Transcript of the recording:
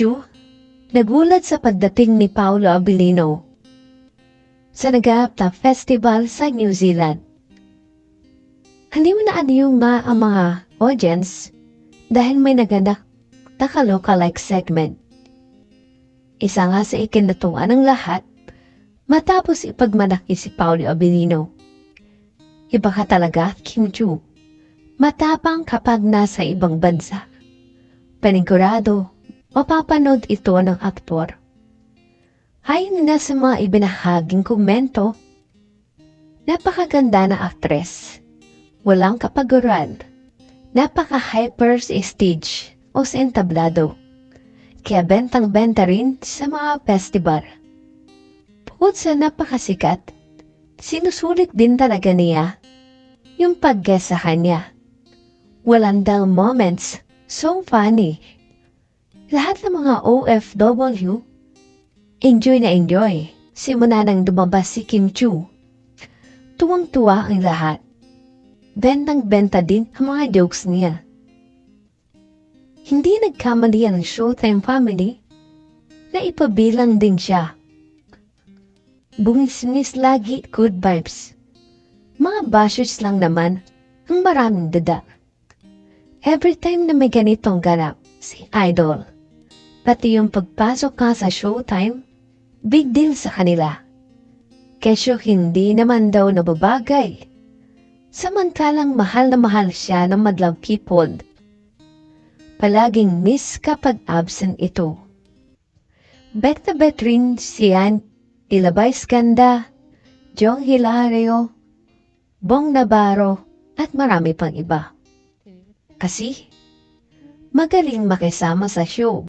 Chu, nagulat sa pagdating ni Paolo Abilino sa naganap na festival sa New Zealand. Hindi mo na ano yung ang mga audience dahil may naganap na ka-lookalike segment. Isa nga sa ikinatuwa ng lahat matapos ipagmalaki si Paolo Abilino. Iba ka talaga, Kim Chu. Matapang kapag nasa ibang bansa. Panigurado, mapapanood ito ng aktor. Ayon na sa mga ibinahaging komento, napakaganda na aktres. Walang kapaguran. Napaka-hyper stage o sa entablado. Kaya bentang-benta rin sa mga festival. Bukod sa napakasikat, sinusulit din talaga niya yung pag-guest sa kanya. Walang dull moments, so funny. Lahat ng mga OFW, enjoy na enjoy. Simula nang dumabas si Kim Chu. Tuwang-tuwa ang lahat. Bentang-benta din ang mga jokes niya. Hindi nagkamali ang Showtime family na ipabilang din siya. Bungis-ngis lagi good vibes. Mga bashers lang naman ang maraming dada. Every time na may ganitong ganap, si Idol, pati yung pagpasok ka sa showtime, big deal sa kanila. Kesyo hindi naman daw nababagay. Samantalang mahal na mahal siya ng madlang people. Palaging miss kapag absent ito. Bet na bet rin siyan, Ilabay Skanda, Jong Hilario, Bong Navarro, at marami pang iba. Kasi, magaling makisama sa show.